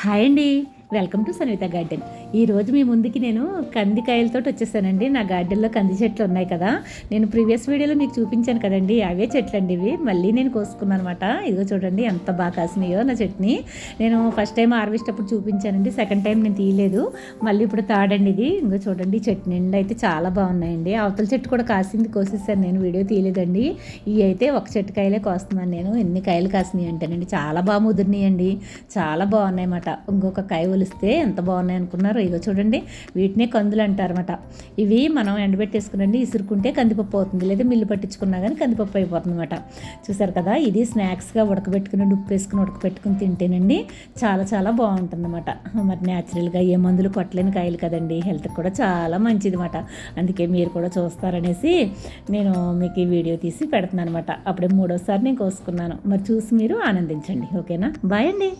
Hi అండి welcome to Sanvitha garden. ఈ రోజు మీ ముందుకి నేను కందికాయలతో వచ్చేసానండి. నా గార్డెన్లో కంది చెట్లు ఉన్నాయి కదా. నేను ప్రీవియస్ వీడియోలో మీకు చూపించాను కదండి. అవే చెట్లు అండి ఇవి. మళ్ళీ నేను కోసుకున్నాను అనమాట ఇదిగో చూడండి ఎంత బాగా కాసినాయో నా చట్నీ. నేను ఫస్ట్ టైం హార్వెస్ట్ అప్పుడు చూపించానండి. సెకండ్ టైం నేను తీయలేదు. మళ్ళీ ఇప్పుడు తాడండి ఇది. ఇంకో చూడండి ఈ చట్నీ నిండా అయితే చాలా బాగున్నాయండి. అవతల చెట్టు కూడా కాసింది కోసేసాను. నేను వీడియో తీయలేదండి. ఇవి అయితే ఒక చెట్టు కాయలే కోస్తున్నాను నేను. ఎన్ని కాయలు కాసినాయి అంటేనండి. చాలా బాగా ముదిరినాయండి. చాలా బాగున్నాయి అన్నమాట ఇంకొక కాయ ఒలిస్తే ఎంత బాగున్నాయి అనుకున్నారు ఇగో చూడండి. వీటినే కందులు అంటారన్నమాట. ఇవి మనం ఎండబెట్టేసుకునండి ఇసురుకుంటే కందిపప్పు అవుతుంది. లేదా మిల్లు పట్టించుకున్నా కానీ కందిపప్పు అయిపోతుంది అనమాట చూసారు కదా ఇది స్నాక్స్గా ఉడకబెట్టుకుని ఉప్పు వేసుకుని ఉడకబెట్టుకుని తింటేనండి చాలా చాలా బాగుంటుంది అనమాట మరి న్యాచురల్గా ఏ మందులు కొట్టలేని కాయలు కదండి. హెల్త్కి కూడా చాలా మంచిది అనమాట అందుకే మీరు కూడా చూస్తారనేసి నేను మీకు ఈ వీడియో తీసి పెడుతున్నాను అనమాట అప్పుడే మూడోసారి నేను కోసుకున్నాను. మరి చూసి మీరు ఆనందించండి. ఓకేనా? బాయ్ అండి.